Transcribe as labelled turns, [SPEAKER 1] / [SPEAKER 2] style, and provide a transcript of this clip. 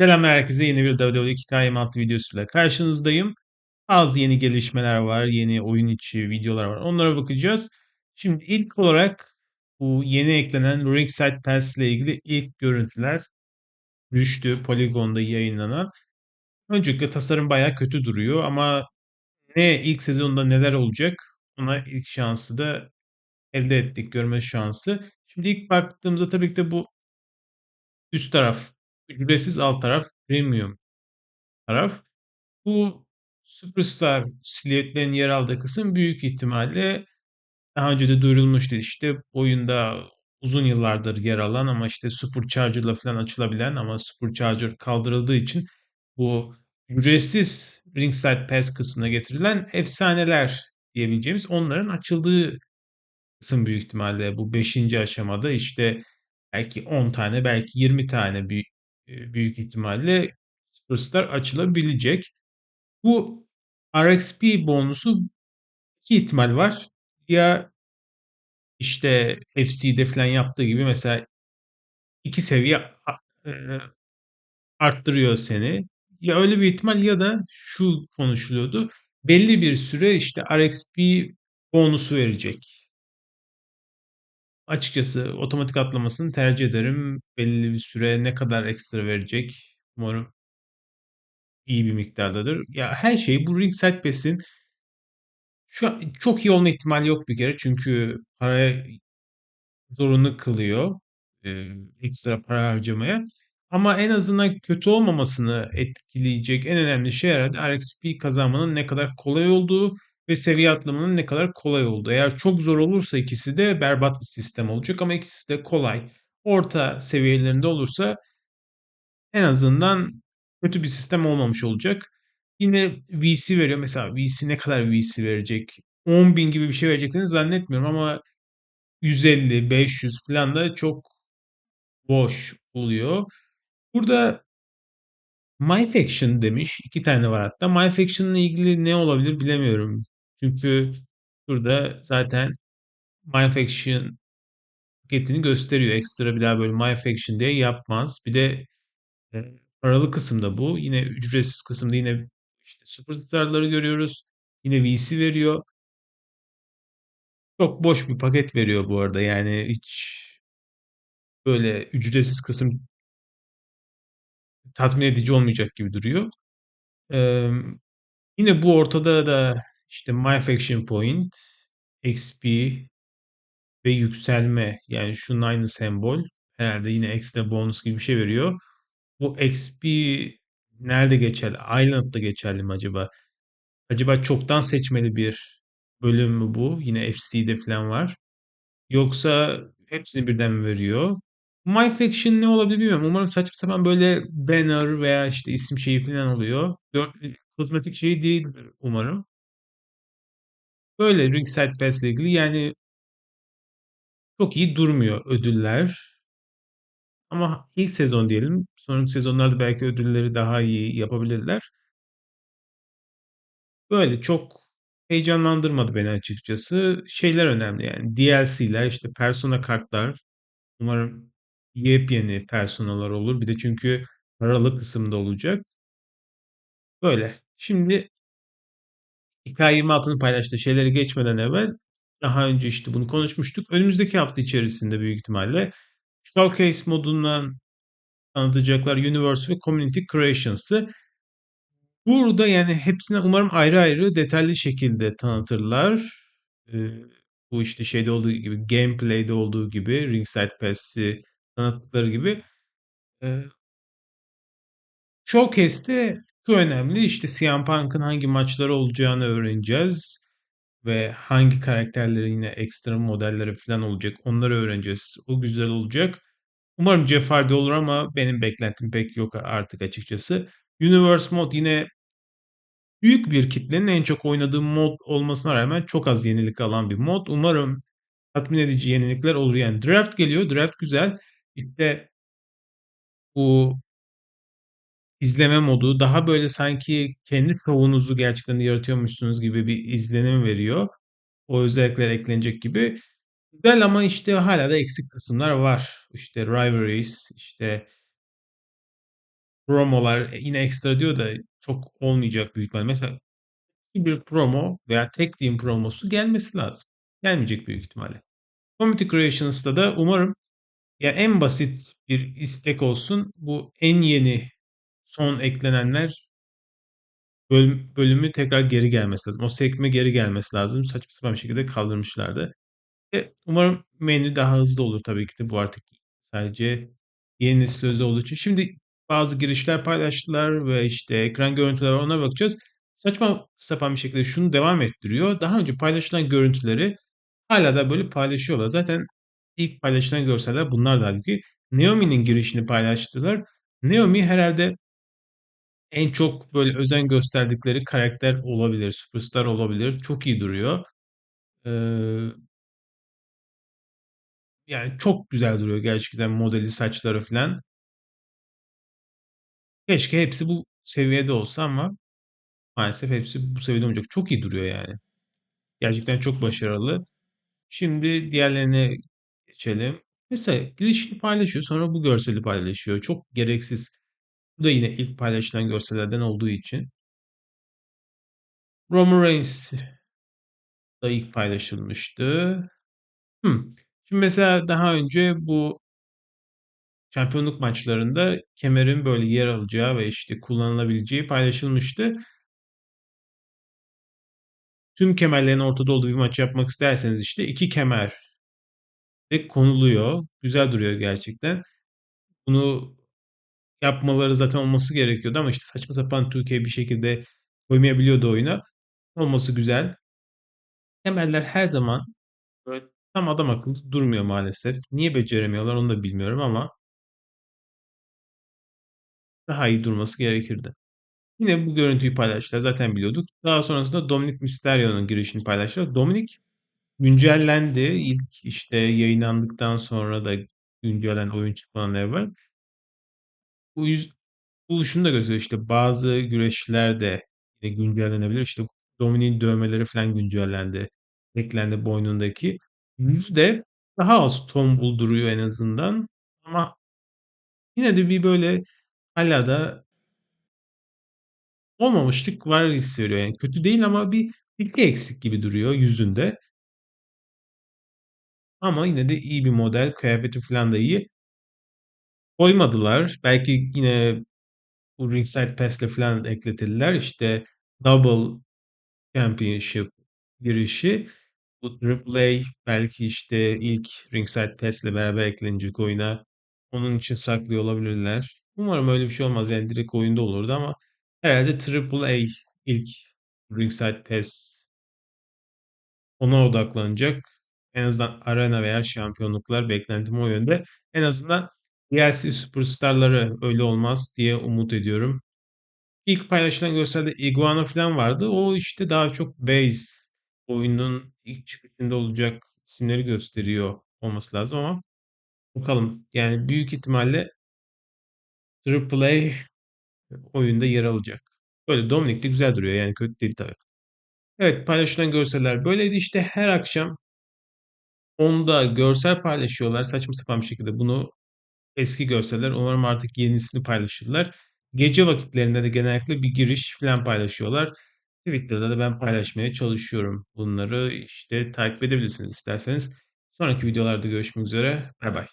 [SPEAKER 1] Selamlar herkese. Yeni bir WWE 2K26 videosuyla karşınızdayım. Bazı yeni gelişmeler var, yeni oyun içi videolar var. Onlara bakacağız. Şimdi ilk olarak bu yeni eklenen Ringside Pass ile ilgili ilk görüntüler düştü. Polygon'da yayınlanan. Öncelikle tasarım bayağı kötü duruyor ama ne ilk sezonda neler olacak ona ilk şansı da elde ettik, görme şansı. Şimdi ilk baktığımızda tabii ki de bu üst taraf ücretsiz, alt taraf premium taraf. Bu Superstar silüetlerin yer aldığı kısım büyük ihtimalle daha önce de duyurulmuştu. İşte oyunda uzun yıllardır yer alan ama işte Supercharger'la falan açılabilen ama Supercharger kaldırıldığı için bu ücretsiz Ringside Pass kısmına getirilen efsaneler diyebileceğimiz onların açıldığı kısım büyük ihtimalle bu 5. aşamada işte belki 10 tane belki 20 tane büyük, büyük ihtimalle Superstar açılabilecek. Bu RXP bonusu iki ihtimal var. Ya işte FC'de falan yaptığı gibi mesela iki seviye arttırıyor seni. Ya öyle bir ihtimal ya da şu konuşuluyordu. Belli bir süre işte RXP bonusu verecek. Açıkçası otomatik atlamasını tercih ederim. Belli bir süre ne kadar ekstra verecek. Umarım iyi bir miktardadır. Ya her şey bu Ringside Pass'in şu an çok iyi olma ihtimali yok bir kere. Çünkü para zorunlu kılıyor e, ekstra para harcamaya. Ama en azından kötü olmamasını etkileyecek en önemli şey herhalde RXP kazanmanın ne kadar kolay olduğu ve seviye atlamanın ne kadar kolay olduğu. Eğer çok zor olursa ikisi de berbat bir sistem olacak ama ikisi de kolay. Orta seviyelerinde olursa en azından kötü bir sistem olmamış olacak. Yine VC veriyor. Mesela VC ne kadar VC verecek? 10 bin gibi bir şey vereceklerini zannetmiyorum ama 150, 500 falan da çok boş oluyor. Burada MyFaction demiş. iki tane var hatta. MyFaction'la ilgili ne olabilir bilemiyorum. Çünkü burada zaten MyFaction paketini gösteriyor. Ekstra bir daha böyle MyFaction diye yapmaz. Bir de e, paralı kısımda bu. Yine ücretsiz kısımda yine işte superstarları görüyoruz. Yine VC veriyor. Çok boş bir paket veriyor bu arada. Yani hiç böyle ücretsiz kısım tatmin edici olmayacak gibi duruyor. Ee, yine bu ortada da işte My Faction Point, XP ve yükselme yani şunun aynı sembol. Herhalde yine ekstra bonus gibi bir şey veriyor. Bu XP nerede geçerli? Island'da geçerli mi acaba? Acaba çoktan seçmeli bir bölüm mü bu? Yine FC'de falan var. Yoksa hepsini birden mi veriyor? My Faction ne olabilir bilmiyorum. Umarım saçma sapan böyle banner veya işte isim şeyi falan oluyor. Kozmetik şeyi değildir umarım. Böyle Ringside Pass ile ilgili yani çok iyi durmuyor ödüller. Ama ilk sezon diyelim. Sonraki sezonlarda belki ödülleri daha iyi yapabilirler. Böyle çok heyecanlandırmadı beni açıkçası. Şeyler önemli yani DLC'ler işte persona kartlar. Umarım yepyeni personalar olur. Bir de çünkü paralı kısımda olacak. Böyle. Şimdi K26'nın paylaştığı şeyleri geçmeden evvel daha önce işte bunu konuşmuştuk. Önümüzdeki hafta içerisinde büyük ihtimalle Showcase modundan tanıtacaklar Universe ve Community Creations'ı. Burada yani hepsine umarım ayrı ayrı detaylı şekilde tanıtırlar. Ee, bu işte şeyde olduğu gibi gameplay'de olduğu gibi Ringside Pass'i tanıttıkları gibi e, Showcase'de şu önemli işte CM Punk'ın hangi maçları olacağını öğreneceğiz ve hangi karakterlerin yine ekstra modelleri falan olacak onları öğreneceğiz. O güzel olacak. Umarım Jeff Hardy olur ama benim beklentim pek yok artık açıkçası. Universe mod yine büyük bir kitlenin en çok oynadığı mod olmasına rağmen çok az yenilik alan bir mod. Umarım tatmin edici yenilikler olur. Yani draft geliyor. Draft güzel. İşte bu izleme modu daha böyle sanki kendi şovunuzu gerçekten yaratıyormuşsunuz gibi bir izlenim veriyor. O özellikler eklenecek gibi. Güzel ama işte hala da eksik kısımlar var. İşte rivalries, işte promolar e, yine ekstra diyor da çok olmayacak büyük ihtimal. Mesela bir promo veya tek team promosu gelmesi lazım. Gelmeyecek büyük ihtimalle. Community Creations'ta da umarım ya en basit bir istek olsun. Bu en yeni son eklenenler bölüm, bölümü tekrar geri gelmesi lazım. O sekme geri gelmesi lazım. Saçma sapan bir şekilde kaldırmışlardı. E, umarım menü daha hızlı olur tabii ki de bu artık sadece yeni nesil özel olduğu için. Şimdi bazı girişler paylaştılar ve işte ekran görüntüleri var ona bakacağız. Saçma sapan bir şekilde şunu devam ettiriyor. Daha önce paylaşılan görüntüleri hala da böyle paylaşıyorlar. Zaten ilk paylaşılan görseller bunlar da halbuki. Naomi'nin girişini paylaştılar. Naomi herhalde en çok böyle özen gösterdikleri karakter olabilir. Superstar olabilir. Çok iyi duruyor. Ee, yani çok güzel duruyor gerçekten modeli, saçları falan. Keşke hepsi bu seviyede olsa ama maalesef hepsi bu seviyede olmayacak. Çok iyi duruyor yani. Gerçekten çok başarılı. Şimdi diğerlerine geçelim. Mesela girişini paylaşıyor sonra bu görseli paylaşıyor. Çok gereksiz. Bu da yine ilk paylaşılan görsellerden olduğu için. Roman Reigns da ilk paylaşılmıştı. Hmm. Şimdi mesela daha önce bu şampiyonluk maçlarında kemerin böyle yer alacağı ve işte kullanılabileceği paylaşılmıştı. Tüm kemerlerin ortada olduğu bir maç yapmak isterseniz işte iki kemer de konuluyor. Güzel duruyor gerçekten. Bunu yapmaları zaten olması gerekiyordu ama işte saçma sapan 2K bir şekilde koymayabiliyordu oyuna. Olması güzel. Kemerler her zaman böyle tam adam akıllı durmuyor maalesef. Niye beceremiyorlar onu da bilmiyorum ama daha iyi durması gerekirdi. Yine bu görüntüyü paylaştılar. Zaten biliyorduk. Daha sonrasında Dominic Mysterio'nun girişini paylaştılar. Dominic güncellendi. İlk işte yayınlandıktan sonra da güncellen oyun çıkmadan evvel. Bu, yüz, bu şunu da gösteriyor işte bazı güreşler de yine güncellenebilir. İşte Dominic'in dövmeleri falan güncellendi. Eklendi boynundaki. Yüzü de daha az tombul duruyor en azından. Ama yine de bir böyle hala da olmamışlık var hissediyor. Yani kötü değil ama bir bilgi eksik gibi duruyor yüzünde. Ama yine de iyi bir model. Kıyafeti falan da iyi. Koymadılar. Belki yine bu Ringside Pass'le falan ekletirler. İşte Double Championship girişi. Bu Triple A belki işte ilk Ringside Pass'le beraber eklenecek oyuna. Onun için saklıyor olabilirler. Umarım öyle bir şey olmaz. Yani direkt oyunda olurdu ama herhalde Triple A ilk Ringside Pass ona odaklanacak. En azından arena veya şampiyonluklar beklentim o yönde. En azından DLC Superstar'ları öyle olmaz diye umut ediyorum. İlk paylaşılan görselde Iguana falan vardı. O işte daha çok base oyunun ilk çıkışında olacak isimleri gösteriyor olması lazım ama bakalım. Yani büyük ihtimalle AAA oyunda yer alacak. Böyle Dominic de güzel duruyor yani kötü değil tabii. Evet paylaşılan görseller böyleydi işte her akşam onda görsel paylaşıyorlar saçma sapan bir şekilde bunu eski görseller umarım artık yenisini paylaşırlar. Gece vakitlerinde de genellikle bir giriş falan paylaşıyorlar. Twitter'da da ben paylaşmaya çalışıyorum. Bunları işte takip edebilirsiniz isterseniz. Sonraki videolarda görüşmek üzere. Bay bay.